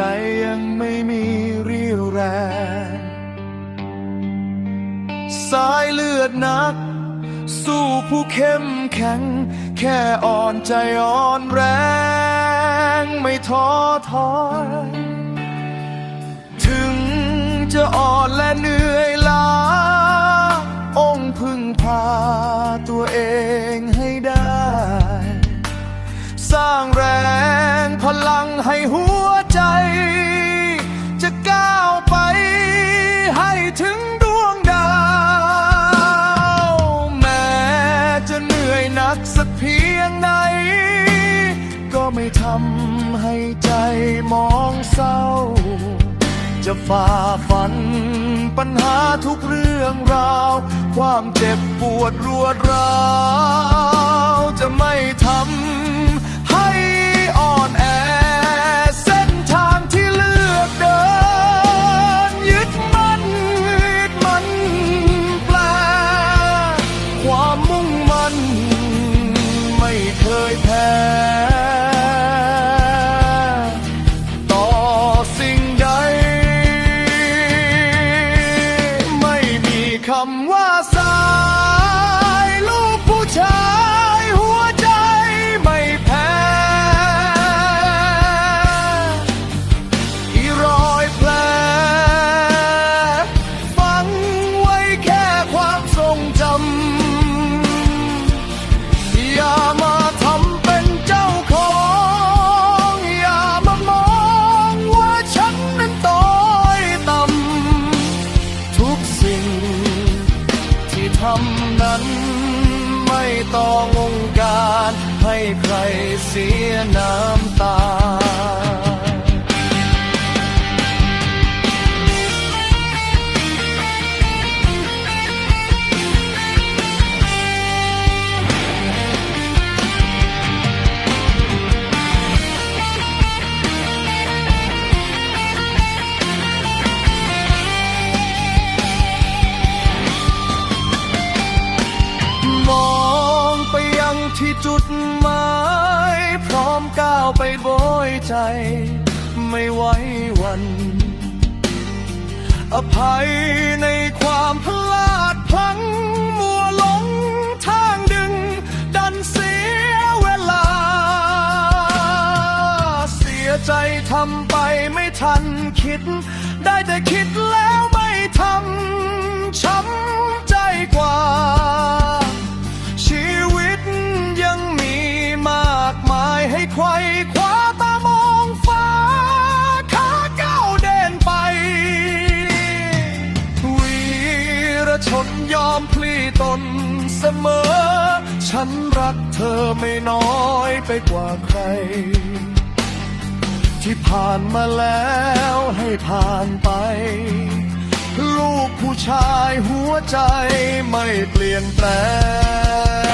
ใจยังไม่มีเรี่ยวแรง สายเลือดนัก สู้ผู้เข้มแข็ง แค่อ่อนใจอ่อนแรง ไม่ท้อถอยถึงจะอ่อนและเหนื่อยล้า องค์พึ่งพาตัวเองให้ได้ สร้างแรงพลังให้หัวำให้ใจมองเศร้า จะฝ่าฟันปัญหาทุกเรื่องราว ความเจ็บปวดรวดร้าว นั้น ไม่ต้ององการให้ใครเสียน้ำตา ที่จุดหมายพร้อมก้าวไปโบยใจ ไม่ไว้วัน อภัยในความพลาดพลั้งมัวหลงทางดึง ดันเสียเวลา เสียใจทำไปไม่ทันคิด ได้แต่คิดแล้วไม่ทำช้ำ ตนเสมอ ฉันรักเธอไม่น้อยไปกว่าใคร ที่ผ่านมาแล้วให้ผ่านไป ลูกผู้ชายหัวใจไม่เปลี่ยนแปลง